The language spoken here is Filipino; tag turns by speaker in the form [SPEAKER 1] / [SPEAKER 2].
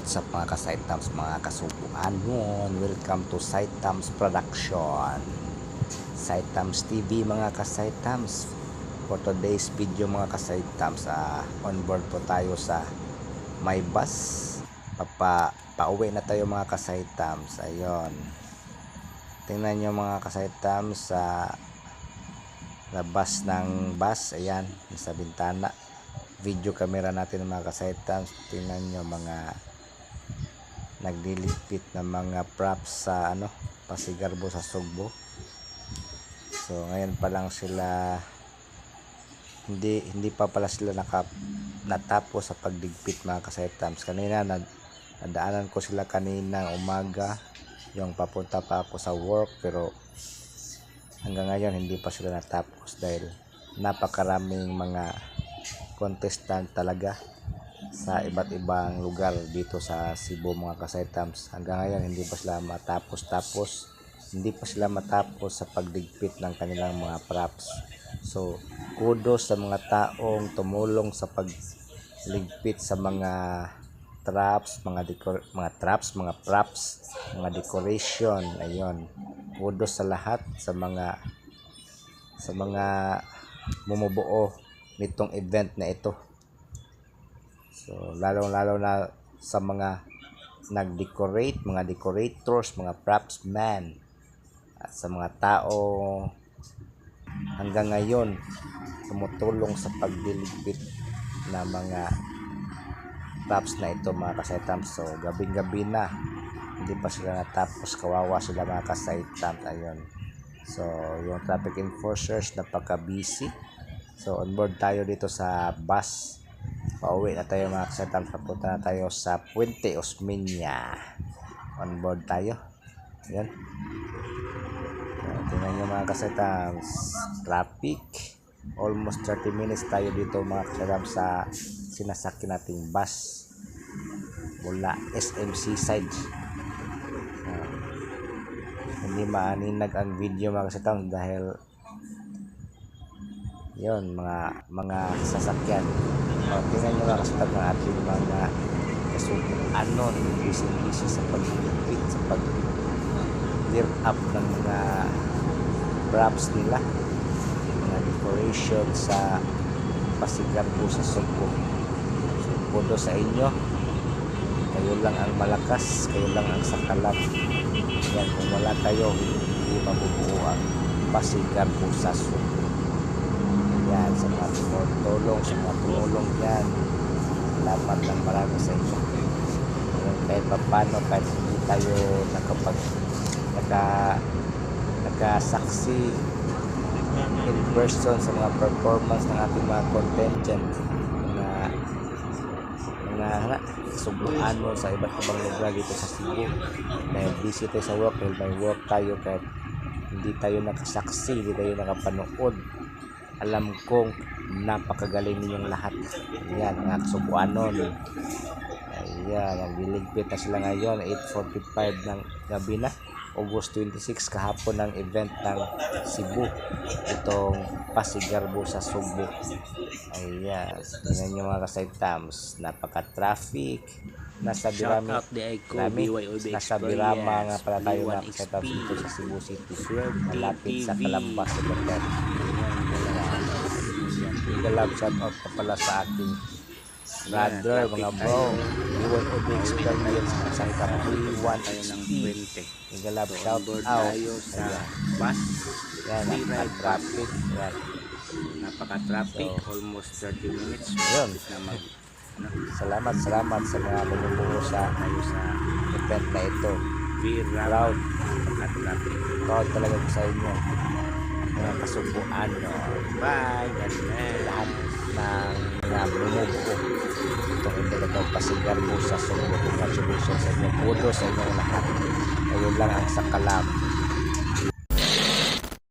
[SPEAKER 1] What's up mga ka-Saitams, mga kasubuanon? Welcome to Saitams Production. Saitams TV mga ka-Saitams. For today's video mga ka-Saitams, ah, on board po tayo sa my bus. Papa, pauwi na tayo mga ka-Saitams. Ayun. Tingnan nyo mga ka-Saitams sa labas ng bus. Ayan, nasa bintana video camera natin mga ka-Saitams. Tingnan nyo mga naglilipit ng mga props sa ano Pasigarbo sa Sugbo. So ngayon pa lang sila hindi hindi pa pala sila naka, natapos sa pagdigpit mga kasaitams kanina nad, nadaanan ko sila kanina umaga. Yung papunta pa ako sa work pero hanggang ngayon hindi pa sila natapos dahil napakaraming mga contestant talaga sa iba't ibang lugar dito sa Cebu mga kasaitams hanggang ngayon hindi pa sila matapos tapos hindi pa sila matapos sa pagdigpit ng kanilang mga props. So kudos sa mga taong tumulong sa pagligpit sa mga traps mga decor mga traps mga props mga decoration. Ayun. Kudos sa lahat sa mga sa mga bumubuo nitong event na ito So, lalong-lalo na sa mga nag-decorate, mga decorators, mga props man, at sa mga tao hanggang ngayon tumutulong sa pagdiligpit na mga props na ito mga kasaitam. So, gabing-gabi na, hindi pa sila natapos, kawawa sila mga kasaitam. Ayun. So, yung traffic enforcers napaka-busy. So, on board tayo dito sa bus pauwi na tayo mga kasetams papunta na tayo sa Puente Osmeña. On board tayo. Yan tingnan nyo mga kasetams traffic. Almost 30 minutes tayo dito mga kasetams sa sinasakyan nating bus. Mula SMC side. Ah, hindi maaninag ang video mga kasetams dahil yon mga mga sasakyan. O, tingnan nyo mga kasatag ng ating mga kasubuanon busy-busy sa pag-repeat sa pag clear up ng mga props nila. Mga decoration sa Pasigarbo sa Sugbo so, puto sa inyo. Kayo lang ang malakas kayo lang ang sakalat. Yan kung wala kayo hindi mabubuo ang Pasigarbo sa Sugbo yan sa mga tumulong sa mga tumulong yan. Salamat ng marami sa inyo. Pero kahit pa paano kahit hindi tayo nakapag naka nakasaksi in person sa mga performance ng ating mga contingent mga hana, subuan mo sa iba't ibang lugar dito sa Cebu. Dahil busy tayo sa work dahil may work tayo kahit hindi tayo nakasaksi hindi tayo nakapanood alam kong napakagaling ninyong lahat. Yan, mga kasubuanon. Ayan, nagliligpit na sila ngayon, 8.45 ng gabi na. August 26, kahapon ng event ng Cebu. Itong Pasigarbo sa Subo. Ayan, tingnan nyo mga kasaitams. Nasa
[SPEAKER 2] out di Aiko,
[SPEAKER 1] Birami,
[SPEAKER 2] BYOB
[SPEAKER 1] nasa Birama nga pala tayo na kasaitams dito sa Cebu City. Malapit sa Calambas, Secretary. Galab shout out pa pala sa aking brother, mga bro. Iwan o the experience sa isang
[SPEAKER 2] tayo
[SPEAKER 1] 3-1
[SPEAKER 2] ng 20.
[SPEAKER 1] Galab
[SPEAKER 2] So,
[SPEAKER 1] shout out.
[SPEAKER 2] tayo sa bus.
[SPEAKER 1] Yan,
[SPEAKER 2] ride
[SPEAKER 1] napaka-traffic. Yan.
[SPEAKER 2] Napaka-traffic, almost 30 minutes. Malapit na mag, ano,
[SPEAKER 1] Salamat, salamat sa mga bumubuo sa
[SPEAKER 2] tayo sa
[SPEAKER 1] event na ito.
[SPEAKER 2] Vira.
[SPEAKER 1] Proud. Proud talaga sa inyo. Mga kasubuan. No?
[SPEAKER 2] Bye, bless.
[SPEAKER 1] lahat ng mga bumubuo itong Indelatong Pasigarbo sa Sugbo. Congratulations sa inyo. Pudo sa inyong lahat. Kayo lang ang sakalam.